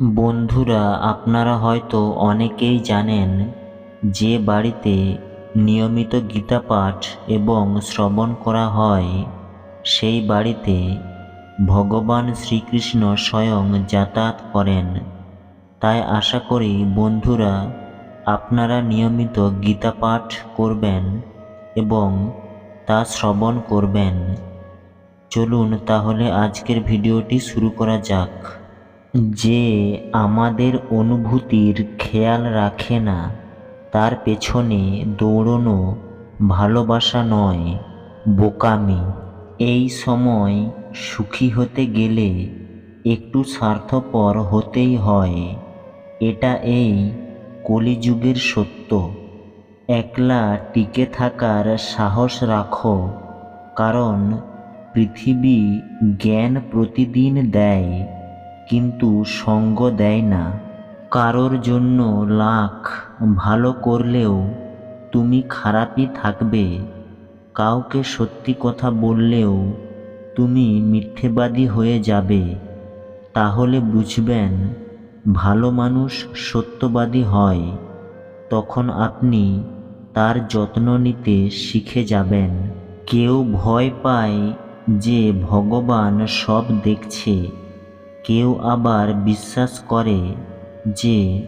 বন্ধুরা, আপনারা হয়তো অনেকেই জানেন যে বাড়িতে নিয়মিত গীতা পাঠ এবং শ্রবণ করা হয়। সেই বাড়িতে ভগবান শ্রীকৃষ্ণ স্বয়ং যাতায়াত করেন। তাই আশা করি বন্ধুরা, আপনারা নিয়মিত গীতা পাঠ করবেন এবং তা শ্রবণ করবেন। চলুন তাহলে আজকের ভিডিওটি শুরু করা যাক। যে আমাদের অনুভূতির খেয়াল রাখে না, তার পেছনে দৌড়নো ভালোবাসা নয়, বোকামি। এই সময় সুখী হতে গেলে একটু স্বার্থপর হতেই হয়। এটা এই কলিযুগের সত্য। একলা টিকে থাকার সাহস রাখো, কারণ পৃথিবী জ্ঞান প্রতিদিন দেয়। কিন্তু সঙ্গ দেয় না। কারোর জন্য লাখ ভালো করলেও তুমি খারাপই থাকবে। কাউকে সত্যি কথা বললেও তুমি মিথ্যেবাদী হয়ে যাবে। তাহলে বুঝবেন, ভালো মানুষ সত্যবাদী হয়। তখন আপনি তার যত্ন নিতে শিখে যাবেন। কেউ ভয় পায় যে ভগবান সব দেখছে। কেউ আবার বিশ্বাস করে যে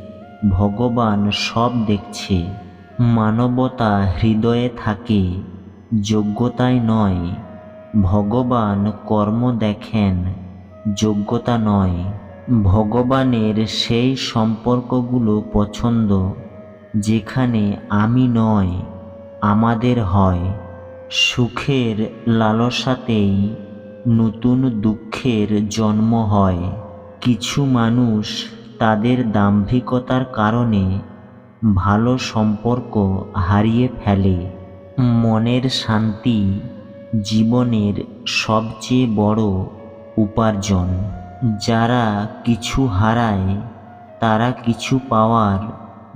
ভগবান সব দেখছে। মানবতা হৃদয়ে থাকে যোগ্যতায় নয়। ভগবান কর্ম দেখেন, যোগ্যতা নয়। ভগবানের সেই সম্পর্কগুলো পছন্দ, যেখানে আমি নয়, আমাদের হয়। সুখের লালসাতেই নতুন দুঃখের জন্ম হয়। কিছু মানুষ তাদের দাম্ভিকতার কারণে ভালো সম্পর্ক হারিয়ে ফেলে। মনের শান্তি জীবনের সবচেয়ে বড় উপার্জন। যারা কিছু হারায়, তারা কিছু পাওয়ার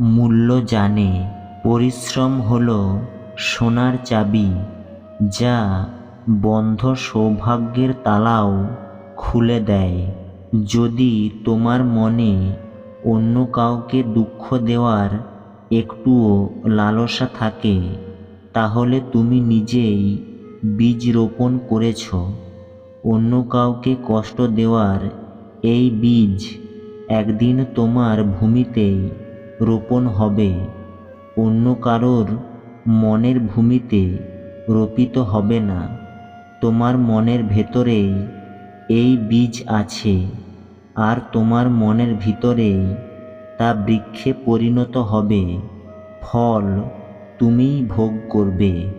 মূল্য জানে। পরিশ্রম হলো সোনার চাবি, যা বন্ধ সৌভাগ্যের তালাও খুলে দেয়। যদি তোমার মনে অন্য কাউকে দুঃখ দেওয়ার একটুও লালসা থাকে, তাহলে তুমি নিজেই বীজ রোপণ করেছ। অন্য কাউকে কষ্ট দেওয়ার এই বীজ একদিন তোমার ভূমিতেই রোপণ হবে। অন্য কারোর মনের ভূমিতে রোপিত হবে না। তোমার মনের ভেতরে এই বীজ আছে, আর তোমার মনের ভিতরে তা বৃক্ষে পরিণত হবে, ফল তুমিই ভোগ করবে।